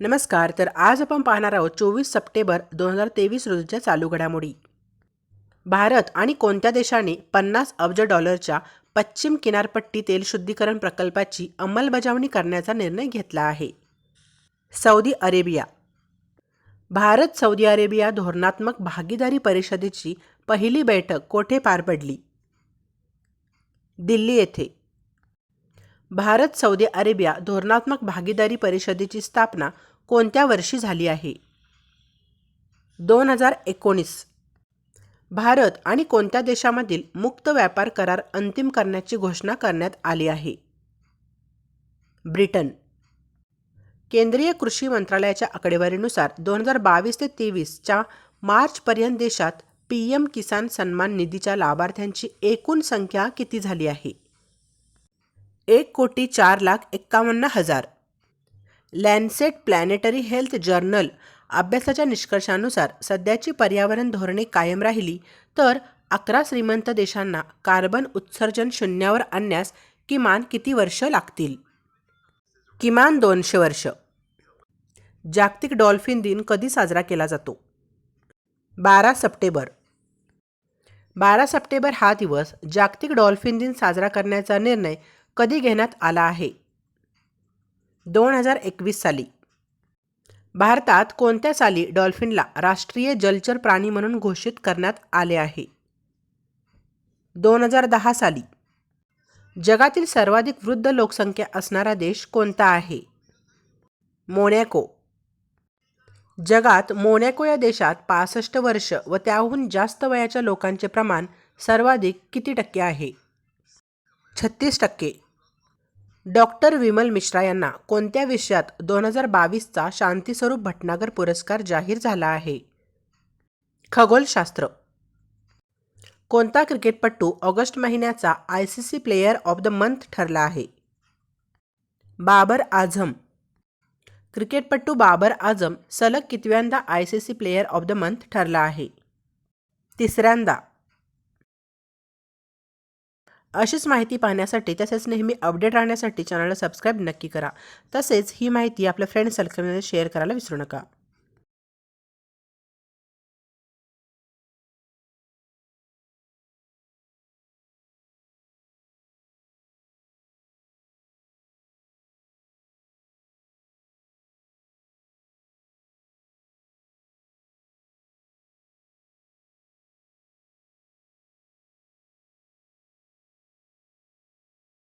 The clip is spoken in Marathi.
नमस्कार तर आज आपण पाहणार आहोत चोवीस सप्टेंबर दोन हजार तेवीस रोजीच्या चालू घडामोडी. भारत आणि कोणत्या देशाने पन्नास अब्ज डॉलरच्या पश्चिम किनारपट्टी तेल शुद्धीकरण प्रकल्पाची अंमलबजावणी करण्याचा निर्णय घेतला आहे? Saudi Arabia. Bharat Saudi Arabia धोरणात्मक भागीदारी परिषदेची पहिली बैठक कोठे पार पडली? दिल्ली येथे. भारत सौदी अरेबिया धोरणात्मक भागीदारी परिषदेची स्थापना कोणत्या वर्षी झाली आहे? दोन हजार एकोणीस. भारत आणि कोणत्या देशामधील मुक्त व्यापार करार अंतिम करण्याची घोषणा करण्यात आली आहे? ब्रिटन. केंद्रीय कृषी मंत्रालयाच्या आकडेवारीनुसार दोन हजार बावीस ते तेवीसच्या मार्चपर्यंत देशात पी एम किसान सन्मान निधीच्या लाभार्थ्यांची एकूण संख्या किती झाली आहे? एक कोटी चार लाख एक्कावन्न हजार. लॅन्सेट प्लॅनेटरी हेल्थ जर्नल अभ्यासाच्या निष्कर्षानुसार सध्याची पर्यावरण धोरणे कायम राहिली तर अकरा श्रीमंत देशांना कार्बन उत्सर्जन शून्यावर आणण्यास किमान किती वर्ष लागतील? किमान दोनशे वर्ष. जागतिक डॉल्फिन दिन कधी साजरा केला जातो? बारा सप्टेंबर. बारा सप्टेंबर हा दिवस जागतिक डॉल्फिन दिन साजरा करण्याचा निर्णय कधी घेण्यात आला आहे? दोन हजार एकवीस साली. भारतात कोणत्या साली डॉल्फिनला राष्ट्रीय जलचर प्राणी म्हणून घोषित करण्यात आले आहे? दोन हजार दहा साली. जगातील सर्वाधिक वृद्ध लोकसंख्या असणारा देश कोणता आहे? मोनॅको. जगात मोनॅको या देशात पासष्ट वर्ष व त्याहून जास्त वयाच्या लोकांचे प्रमाण सर्वाधिक किती टक्के आहे? छत्तीस टक्के. डॉक्टर विमल मिश्रा यांना कोणत्या विषयात दोन हजार बावीसचा शांतीस्वरूप भटनागर पुरस्कार जाहीर झाला आहे? खगोलशास्त्र. कोणता क्रिकेटपटू ऑगस्ट महिन्याचा I C C player of the month ठरला आहे? बाबर आझम. क्रिकेटपटू बाबर आझम सलग कितव्यांदा I C C player of the month ठरला आहे? तिसऱ्यांदा अशीच माहिती पाहण्यासाठी तसेच नेहमी अपडेट राहण्यासाठी चॅनलला सबस्क्राईब नक्की करा. तसेच ही माहिती आपल्या फ्रेंड सर्कलमध्ये शेअर करायला विसरू नका.